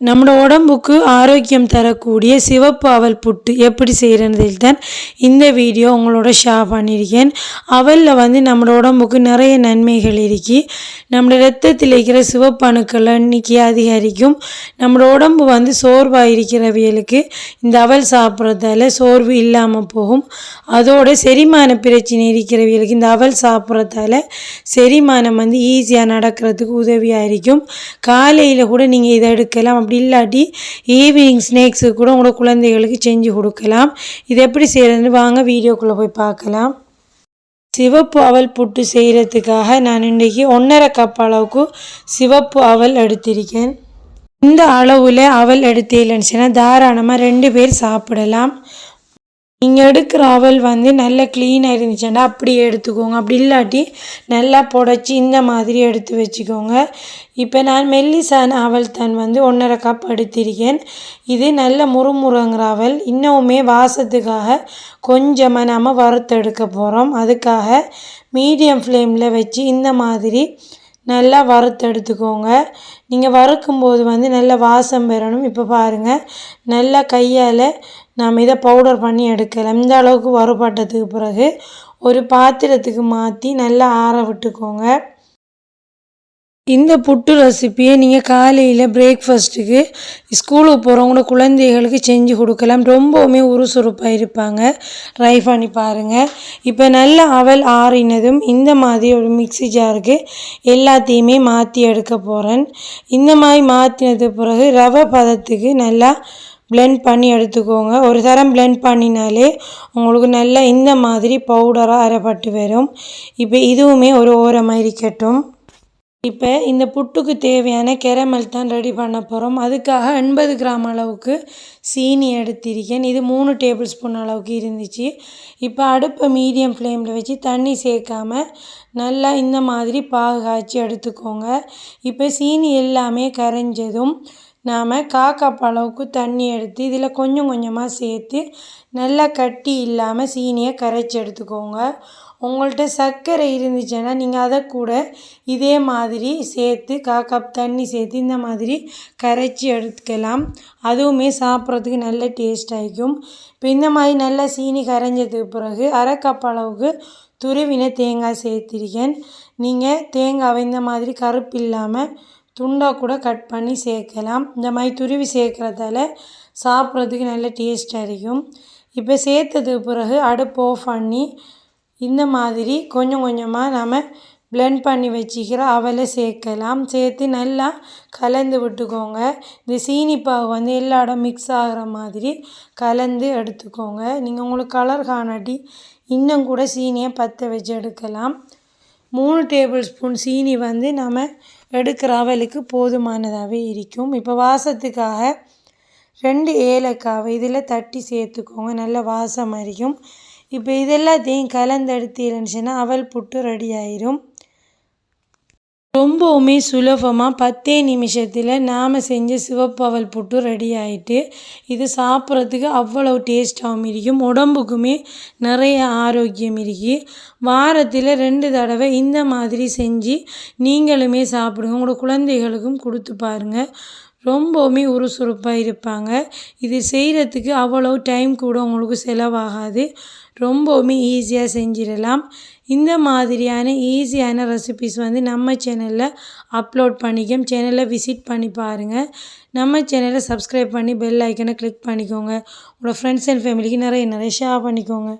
நம்மளோட உடம்புக்கு ஆரோக்கியம் தரக்கூடிய சிவப்பு அவல் புட்டு எப்படி செய்கிறதில் தான் இந்த வீடியோ உங்களோட ஷேர் பண்ணியிருக்கேன். அவலில் வந்து நம்மளோட உடம்புக்கு நிறைய நன்மைகள் இருக்குது நம்மளோட ரத்தத்தில் இருக்கிற சிவப்பு அணுக்கள் எண்ணிக்கை அதிகரிக்கும். நம்மளோட உடம்பு வந்து சோர்வாக இருக்கிறவியலுக்கு இந்த அவல் சாப்பிட்றதால சோர்வு இல்லாமல் போகும். அதோட செரிமான பிரச்சனை இருக்கிறவியலுக்கு இந்த அவல் சாப்பிட்றதால செரிமானம் வந்து ஈஸியாக நடக்கிறதுக்கு உதவியாக இருக்கும். காலையில் கூட நீங்கள் இதை எடுக்கலாம். அப்படி இல்லாட்டி ஈவினிங் ஸ்நாக்ஸு கூட உங்களோட குழந்தைகளுக்கு செஞ்சு கொடுக்கலாம். இது எப்படி செய்கிறதுன்னு வாங்க வீடியோக்குள்ளே போய் பார்க்கலாம். சிவப்பு அவல் புட்டு செய்கிறதுக்காக நான் இன்றைக்கி ஒன்றரை கப் அளவுக்கு சிவப்பு அவல் எடுத்திருக்கேன். இந்த அளவில் அவல் எடுத்தீங்கன்னு சொன்னால் தாராளமாக ரெண்டு பேர் சாப்பிடலாம். நீங்கள் எடுக்கிற அவல் வந்து நல்லா க்ளீனாக இருந்துச்சுன்னா அப்படியே எடுத்துக்கோங்க. அப்படி இல்லாட்டி நல்லா புடச்சி இந்த மாதிரி எடுத்து வச்சுக்கோங்க. இப்போ நான் மெல்லிசான அவல் தான் வந்து ஒன்றரை கப் எடுத்திருக்கேன். இது நல்ல முறுமுறுங்கிற அவல். இன்னுமே வாசத்துக்காக கொஞ்சமாக நாம் வறுத்தெடுக்க போகிறோம் அதுக்காக மீடியம் ஃப்ளேமில் வச்சு இந்த மாதிரி நல்லா வறுத்து எடுத்துக்கோங்க. நீங்கள் வறுக்கும்போது வந்து நல்ல வாசம் பெறணும். இப்போ பாருங்கள் நல்லா கையால் நாம் இதை பவுடர் பண்ணி எடுக்கலாம் இந்த அளவுக்கு வறுபட்டதுக்கு பிறகு ஒரு பாத்திரத்துக்கு மாற்றி நல்லா ஆற விட்டுக்கோங்க. இந்த புட்டு ரெசிப்பியை நீங்கள் காலையில் பிரேக்ஃபாஸ்ட்டுக்கு ஸ்கூலுக்கு போகிறவங்களோட குழந்தைகளுக்கு செஞ்சு கொடுக்கலாம். ரொம்பவுமே உருசுறுப்பாக இருப்பாங்க. ட்ரை பண்ணி பாருங்கள் இப்போ நல்ல அவல் ஆறினதும் இந்த மாதிரி ஒரு மிக்சி ஜாருக்கு எல்லாத்தையுமே மாற்றி எடுக்க போகிறேன் இந்த மாதிரி மாற்றினது பிறகு ரவை பதத்துக்கு நல்லா பிளெண்ட் பண்ணி எடுத்துக்கோங்க. ஒரு தரம் பிளெண்ட் பண்ணினாலே உங்களுக்கு நல்லா இந்த மாதிரி பவுடராக அரைப்பட்டு வரும். இப்போ இதுவுமே ஒரு ஓரமாக இருக்கட்டும். இப்போ இந்த புட்டுக்கு தேவையான கேரமல் தான் ரெடி பண்ண போகிறோம் அதுக்காக எண்பது கிராம் அளவுக்கு சீனி எடுத்திருக்கேன். இது மூணு டேபிள் ஸ்பூன் அளவுக்கு இருந்துச்சு. இப்போ அடுப்பை மீடியம் ஃப்ளேமில் வச்சு தண்ணி சேர்க்காம நல்லா இந்த மாதிரி பாகு காய்ச்சி எடுத்துக்கோங்க. இப்போ சீனி எல்லாமே கரைஞ்சதும் நாம் காக்கப் அளவுக்கு தண்ணி எடுத்து இதில் கொஞ்சம் கொஞ்சமாக சேர்த்து நல்லா கட்டி இல்லாமல் சீனியை கரைச்சி எடுத்துக்கோங்க. உங்கள்கிட்ட சர்க்கரை இருந்துச்சுன்னா நீங்கள் அதை கூட இதே மாதிரி சேர்த்து கா கப் தண்ணி சேர்த்து இந்த மாதிரி கரைச்சி எடுத்துக்கலாம். அதுவுமே சாப்பிட்றதுக்கு நல்ல டேஸ்ட் ஆகிக்கும். இப்போ இந்த மாதிரி நல்லா சீனி கரைஞ்சதுக்கு பிறகு அரை கப் அளவுக்கு துருவின தேங்காய் சேர்த்திருக்கேன். நீங்கள் தேங்காவை இந்த மாதிரி கருப்பு இல்லாமல் துண்டாக கூட கட் பண்ணி சேர்க்கலாம். இந்த மாதிரி துருவி சேர்க்குறதால சாப்பிட்றதுக்கு நல்ல டேஸ்ட்டாக இருக்கும். இப்போ சேர்த்ததுக்கு பிறகு அடுப்பு ஆஃப் பண்ணி இந்த மாதிரி கொஞ்சம் கொஞ்சமாக நம்ம பிளெண்ட் பண்ணி வச்சுக்கிற அவலை சேர்க்கலாம். சேர்த்து நல்லா கலந்து விட்டுக்கோங்க. இந்த சீனிப்பாவு வந்து எல்லா இடம் மிக்ஸ் ஆகிற மாதிரி கலந்து எடுத்துக்கோங்க. நீங்கள் உங்களுக்கு கலர் காணாட்டி இன்னும் கூட சீனியை பற்ற வச்சு எடுக்கலாம். மூணு டேபிள் ஸ்பூன் சீனி வந்து நம்ம எடுக்கிற அவலுக்கு போதுமானதாகவே இருக்கும். இப்போ வாசத்துக்காக ரெண்டு ஏலக்காவை இதில் தட்டி சேர்த்துக்கோங்க. நல்ல வாசம் இருக்கும் இப்போ இதெல்லாத்தையும் கலந்தெடுத்தீங்கன்னு அவல் புட்டு ரெடி ஆயிரும். ரொம்பவுமே சுலபமாக பத்தே நிமிஷத்தில் நாம் செஞ்ச சிவப்பவல் புட்டு ரெடி ஆகிட்டு இது சாப்பிட்றதுக்கு அவ்வளவு டேஸ்ட்டாகவும் இருக்கும். உடம்புக்குமே நிறைய ஆரோக்கியம் இருக்கு. வாரத்தில் ரெண்டு தடவை இந்த மாதிரி செஞ்சு நீங்களுமே சாப்பிடுங்க. உங்களோட குழந்தைகளுக்கும் கொடுத்து பாருங்கள் ரொம்பவுமே உறுசுறுப்பாக இருப்பாங்க. இது செய்கிறதுக்கு அவ்வளோ டைம் கூட உங்களுக்கு செலவாகாது. ரொம்பவுமே ஈஸியாக செஞ்சிடலாம். இந்த மாதிரியான ஈஸியான ரெசிபிஸ் வந்து நம்ம சேனலில் அப்லோட் பண்ணிக்கோம். சேனலை விசிட் பண்ணி பாருங்கள் நம்ம சேனலை சப்ஸ்கிரைப் பண்ணி பெல் ஐக்கனை கிளிக் பண்ணிக்கோங்க. உங்களோட ஃப்ரெண்ட்ஸ் அண்ட் ஃபேமிலிக்கு நிறைய நிறைய ஷேர் பண்ணிக்கோங்க.